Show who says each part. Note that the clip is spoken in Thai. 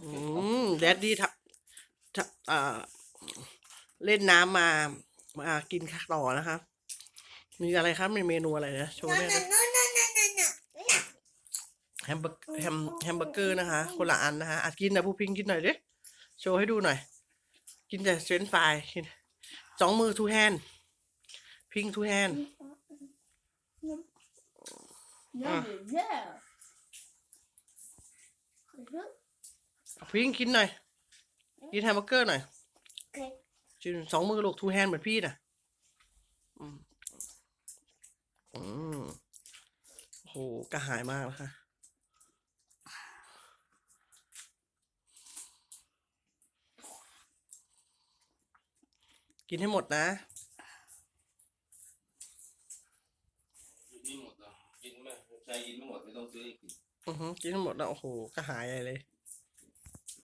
Speaker 1: อืมแดดดี้ทับทับอ่าเล่นน้ำมา มากินข้าวต่อนะคะ มีอะไรครับมีเมนูอะไรนะโชว์
Speaker 2: นั่
Speaker 1: แม่
Speaker 2: น
Speaker 1: หน่
Speaker 2: นั่
Speaker 1: อย
Speaker 2: นนั่นนั่นนั่นนั่นนั่น
Speaker 1: แฮมเบอร์แฮมแฮมเบอร์เกอร์นะคะ คนละอันนะคะอากินนะผู้พิงกินหน่อยดิโชว์ให้ดูหน่อย กินแต่เฟรนฟรายกินสองมือทูแฮนพิงทูแฮน
Speaker 2: นั่นเด้อ
Speaker 1: พิงกินหน่อย กินแฮมเบอร์เกอร์หน่อย
Speaker 2: โอเค
Speaker 1: กินสองมือลูกทูแฮนเหมือนพี่น่ะ อืมอืมโอ้โหกระหายมากแล้วค่ะกินให้หมดนะ
Speaker 3: กินไม่หมดหรอกกินไม่ใครกินไม่หมดไม่ต้องซื้อให้กิน
Speaker 1: อือหือกินให้หมดแล้วโอ้โหกระหายใหญ่เลย